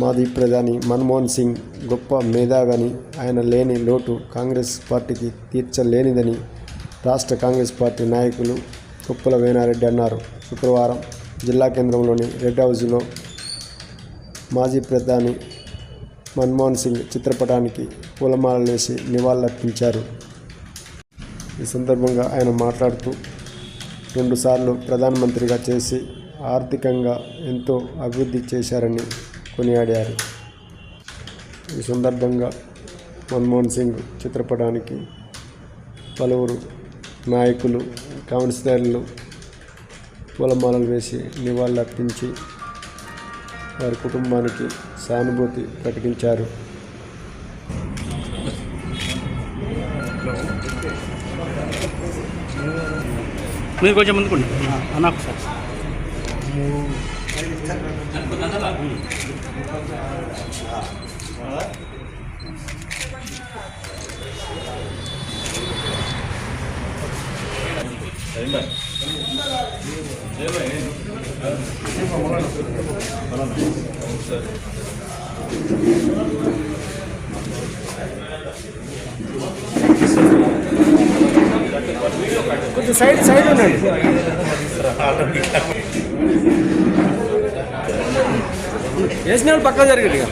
మాజీ ప్రధాని మన్మోహన్ సింగ్ గొప్ప మేధావని. ఆయన లేని లోటు కాంగ్రెస్ పార్టీకి తీర్చలేనిదని రాష్ట్ర కాంగ్రెస్ పార్టీ నాయకులు కుప్పల వేనారెడ్డి అన్నారు. శుక్రవారం జిల్లా కేంద్రంలోని రెడ్ హౌస్లో మాజీ ప్రధాని మన్మోహన్ సింగ్ చిత్రపటానికి పూలమాలలు వేసి నివాళులర్పించారు. ఈ సందర్భంగా ఆయన మాట్లాడుతూ రెండుసార్లు ప్రధానమంత్రిగా చేసి ఆర్థికంగా ఎంతో అభివృద్ధి చేశారని కొనియాడారు. ఈ సందర్భంగా మన్మోహన్ సింగ్ చిత్రపటానికి పలువురు నాయకులు కౌన్సిలర్లు పూలమాలలు వేసి నివాళులర్పించి వారి కుటుంబానికి సానుభూతి ప్రకటించారు. మీరు కొంచెం ముందుకోండి. నాకు సార్. కొంచెం సైడ్ సైడ్ ఉండండి వేసిన వాళ్ళు పక్కన జరిగింది ఇక.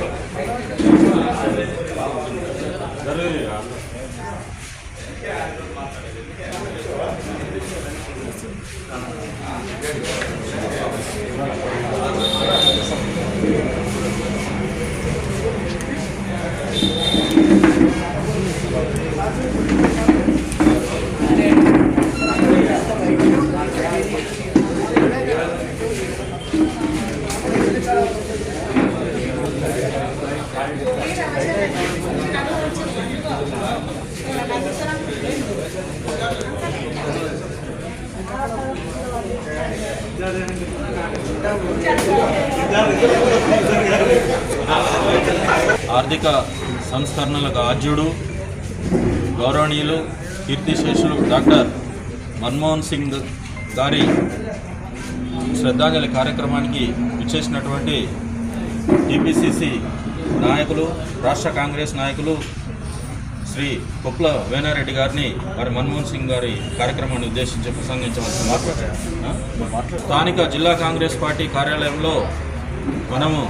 ఆర్థిక సంస్కరణలకు ఆద్యుడు గౌరవనీయులు కీర్తిశేషులు డాక్టర్ మన్మోహన్ సింగ్ గారి శ్రద్ధాంజలి కార్యక్రమానికి విచ్చేసినటువంటి టీపీసీసీ నాయకులు రాష్ట్ర కాంగ్రెస్ నాయకులు శ్రీ కుప్ల వేనారెడ్డి గారిని మరి మన్మోహన్ సింగ్ గారి కార్యక్రమాన్ని ఉద్దేశించి ప్రసంగించవలసి మాట్లాడారు స్థానిక జిల్లా కాంగ్రెస్ పార్టీ కార్యాలయంలో మనము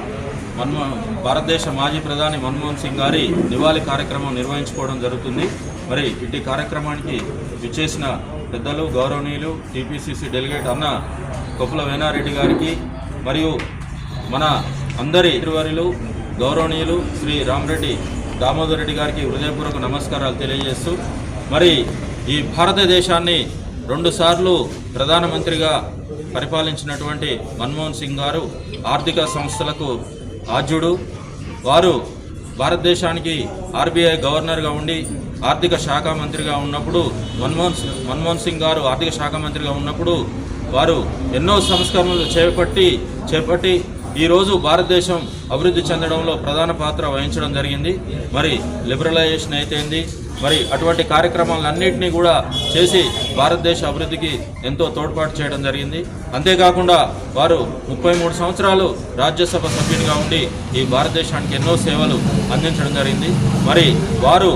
మన్మో భారతదేశ మాజీ ప్రధాని మన్మోహన్ సింగ్ గారి దివాళీ కార్యక్రమం నిర్వహించుకోవడం జరుగుతుంది. మరి ఇటు కార్యక్రమానికి విచ్చేసిన పెద్దలు గౌరవనీయులు టీపీసీసీ డెలిగేట్ అన్న కొప్పుల వేనారెడ్డి గారికి మరియు మన అందరి ఇరువరిలు గౌరవనీయులు శ్రీ రామరెడ్డి దామోదర్ రెడ్డి గారికి హృదయపూర్వక నమస్కారాలు తెలియజేస్తూ మరి ఈ భారతదేశాన్ని రెండుసార్లు ప్రధానమంత్రిగా పరిపాలించినటువంటి మన్మోహన్ సింగ్ గారు ఆర్థిక సంస్థలకు ఆద్యుడు. వారు భారతదేశానికి ఆర్బీఐ గవర్నర్గా ఉండి ఆర్థిక శాఖ మంత్రిగా ఉన్నప్పుడు మన్మోహన్ మన్మోహన్ సింగ్ గారు ఆర్థిక శాఖ మంత్రిగా ఉన్నప్పుడు వారు ఎన్నో సంస్కరణలు చేపట్టి చేపట్టి ఈరోజు భారతదేశం అభివృద్ధి చెందడంలో ప్రధాన పాత్ర వహించడం జరిగింది. మరి లిబరలైజేషన్ అయితేంది మరి అటువంటి కార్యక్రమాలన్నింటినీ కూడా చేసి భారతదేశ అభివృద్ధికి ఎంతో తోడ్పాటు చేయడం జరిగింది. అంతేకాకుండా వారు ముప్పై మూడు సంవత్సరాలు రాజ్యసభ సభ్యునిగా ఉండి ఈ భారతదేశానికి ఎన్నో సేవలు అందించడం జరిగింది. మరి వారు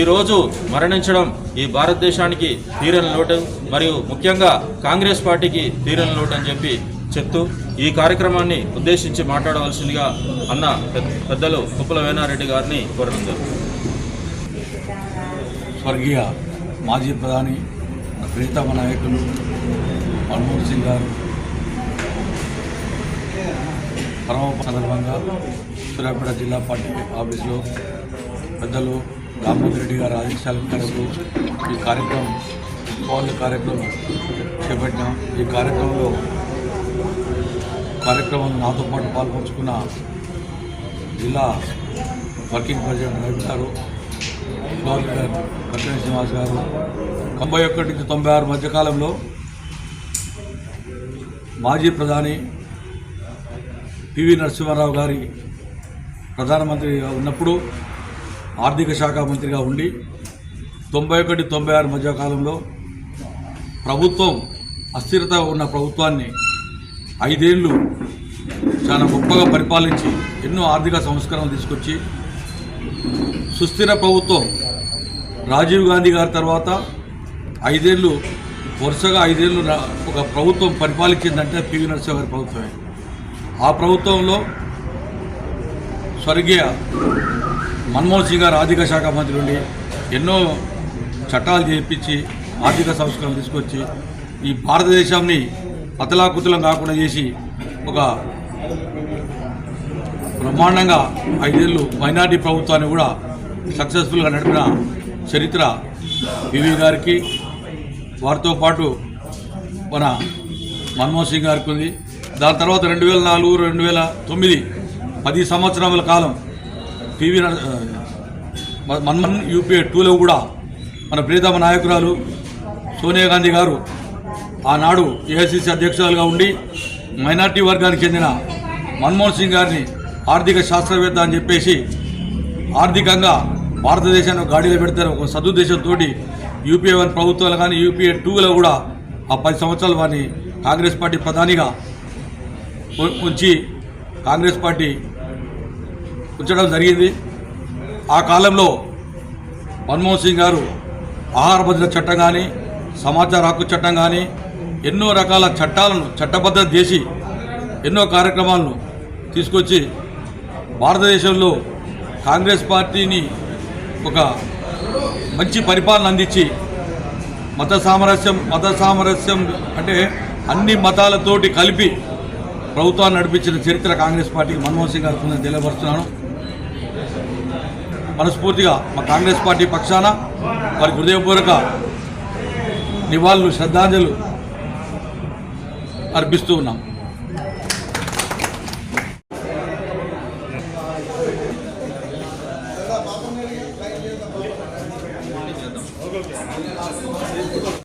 ఈరోజు మరణించడం ఈ భారతదేశానికి తీరని లోటు మరియు ముఖ్యంగా కాంగ్రెస్ పార్టీకి తీరని లోటు అని చెప్పి చెప్తూ ఈ కార్యక్రమాన్ని ఉద్దేశించి మాట్లాడవలసిందిగా అన్న పెద్ద- పెద్దలు కుప్పల వేనారెడ్డి గారిని కోరడం జరుగుతుంది స్వర్గీయ మాజీ ప్రధాని ప్రీతమ నాయకులు మన్మోహన్ సింగ్ గారు పరమ సందర్భంగా సూర్యాపేట జిల్లా పార్టీ ఆఫీసులో పెద్దలు రామ్మోహన్ రెడ్డి గారు ఆదేశాల మేరకు ఈ కార్యక్రమం పౌరుల కార్యక్రమం చేపట్టినాం. ఈ కార్యక్రమంలో కార్యక్రమం నాతో పాటు పాల్పంచుకున్న జిల్లా వర్కింగ్ ప్రెసిడెంట్ రవి గారు గవర్నర్ కట్టణ శ్రీనివాస్ గారు. తొంభై ఒకటి నుంచి తొంభై ఆరు మధ్యకాలంలో మాజీ ప్రధాని పివి నరసింహారావు గారి ప్రధానమంత్రిగా ఉన్నప్పుడు ఆర్థిక శాఖ మంత్రిగా ఉండి తొంభై ఒకటి తొంభై ఆరు మధ్యకాలంలో ప్రభుత్వం అస్థిరత ఉన్న ప్రభుత్వాన్ని ఐదేళ్ళు చాలా గొప్పగా పరిపాలించి ఎన్నో ఆర్థిక సంస్కరణలు తీసుకొచ్చి సుస్థిర ప్రభుత్వం రాజీవ్ గాంధీ గారి తర్వాత ఐదేళ్ళు వరుసగా ఐదేళ్ళు ఒక ప్రభుత్వం పరిపాలించిందంటే పివి నరసింహ గారి ప్రభుత్వమే. ఆ ప్రభుత్వంలో స్వర్గీయ మన్మోహన్ సింగ్ గారు ఆర్థిక శాఖ మంత్రి ఉండి ఎన్నో చట్టాలు చేయించి ఆర్థిక సంస్కరణలు తీసుకొచ్చి ఈ భారతదేశాన్ని అతలాకుతలం కాకుండా చేసి ఒక బ్రహ్మాండంగా ఐదేళ్ళు మైనార్టీ ప్రభుత్వాన్ని కూడా సక్సెస్ఫుల్గా నడిపిన చరిత్ర వివి గారికి వారితో పాటు మన మన్మోహన్ సింగ్ గారికి ఉంది. దాని తర్వాత రెండు వేల నాలుగు రెండు వేల తొమ్మిది పది సంవత్సరముల కాలం పివి మన్మోహన్ యూపీఏ టూలో కూడా మన ప్రియతమ నాయకురాలు సోనియా గాంధీ గారు ఆనాడు ఏఐసిసి అధ్యక్షురాలుగా ఉండి మైనార్టీ వర్గానికి చెందిన మన్మోహన్ సింగ్ గారిని ఆర్థిక శాస్త్రవేత్త అని చెప్పేసి ఆర్థికంగా భారతదేశాన్ని గాడిలో పెడతారు. ఒక సదుద్దేశంతో యూపీఏ వన్ ప్రభుత్వాలు కానీ యూపీఏ టూలో కూడా ఆ పది సంవత్సరాలు వారిని కాంగ్రెస్ పార్టీ ప్రధానిగా ఉంచి కాంగ్రెస్ పార్టీ ఉంచడం జరిగింది. ఆ కాలంలో మన్మోహన్ సింగ్ గారు ఆహార భద్రత చట్టం కానీ సమాచార హక్కు చట్టం కానీ ఎన్నో రకాల చట్టాలను చట్టబద్ధత చేసి ఎన్నో కార్యక్రమాలను తీసుకొచ్చి భారతదేశంలో కాంగ్రెస్ పార్టీని ఒక మంచి పరిపాలన అందించి మత సామరస్యం మత సామరస్యం అంటే అన్ని మతాలతోటి కలిపి ప్రభుత్వాన్ని నడిపించిన చరిత్ర కాంగ్రెస్ పార్టీకి మన్మోహన్ సింగ్ గారు ఉందని తెలియపరుస్తున్నాను మనస్ఫూర్తిగా మా కాంగ్రెస్ పార్టీ పక్షాన వారి హృదయపూర్వక నివాళులు శ్రద్ధాంజలు అర్పిస్తూ ఉన్నాం.